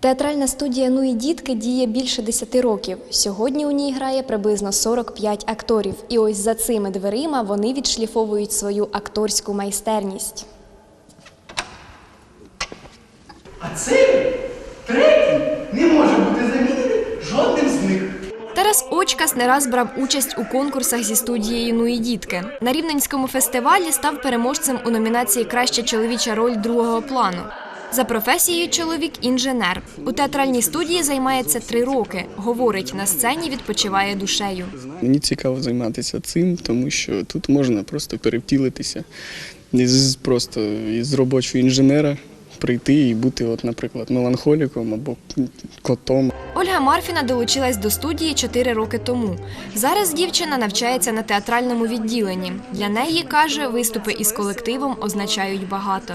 Театральна студія Ну і дітки діє більше 10 років. Сьогодні у ній грає приблизно 45 акторів. І ось за цими дверима вони відшліфовують свою акторську майстерність. А цей третій не може бути замінений жодним з них. Тарас Очкас не раз брав участь у конкурсах зі студією Ну і дітки. На Рівненському фестивалі став переможцем у номінації Краща чоловіча роль другого плану. За професією чоловік інженер. У театральній студії займається три роки. Говорить, на сцені відпочиває душею. Мені цікаво займатися цим, тому що тут можна просто перевтілитися із просто із робочого інженера прийти і бути, от, наприклад, меланхоліком або котом. Ольга Марфіна долучилась до студії чотири роки тому. Зараз дівчина навчається на театральному відділенні. Для неї каже, виступи із колективом означають багато.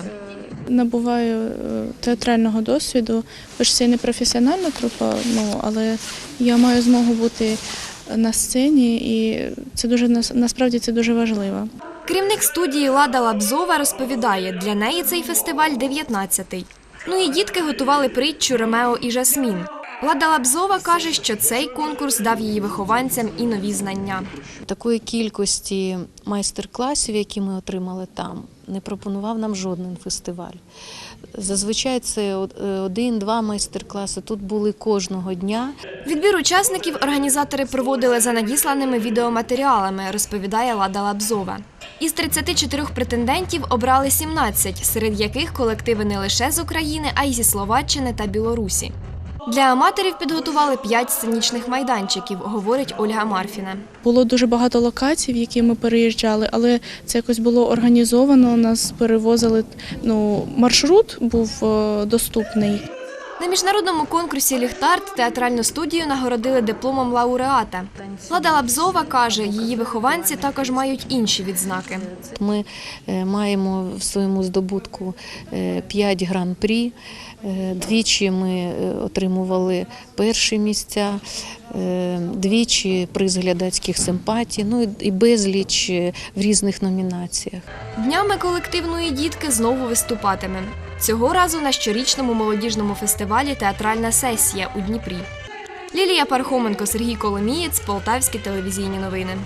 Набуваю е, театрального досвіду, хоч це не професіональна трупа, ну але я маю змогу бути на сцені, і це дуже насправді це дуже важливо. Керівник студії Лада Лабзова розповідає, для неї цей фестиваль 19-й. Ну і дітки готували притчу Ромео і Жасмін. Лада Лабзова каже, що цей конкурс дав її вихованцям і нові знання. Такої кількості майстер-класів, які ми отримали там, не пропонував нам жоден фестиваль. Зазвичай це е, один-два майстер-класи. Тут були кожного дня. Відбір учасників організатори проводили за надісланими відеоматеріалами, розповідає Лада Лабзова. Із 34 претендентів обрали 17, серед яких колективи не лише з України, а й зі Словаччини та Білорусі. Для аматорів підготували п'ять сценічних майданчиків, говорить Ольга Марфіна. Було дуже багато локацій, в які ми переїжджали, але це якось було організовано. Нас перевозили. Ну, маршрут був е, доступний. На міжнародному конкурсі Ліхтарт театральну студію нагородили дипломом лауреата. Лада Лабзова каже, її вихованці також мають інші відзнаки. Ми е, маємо в своєму здобутку 5 гран-прі. Е, Двічі ми е, отримували перші місця, е, двічі приз глядацьких симпатій, ну і- безліч е, в різних номінаціях. Днями колективної дітки знову виступатиме. Цього разу на щорічному молодіжному фестивалі Театральна сесія у Дніпрі. Лілія Пархоменко, Сергій Коломієць, Полтавські телевізійні новини.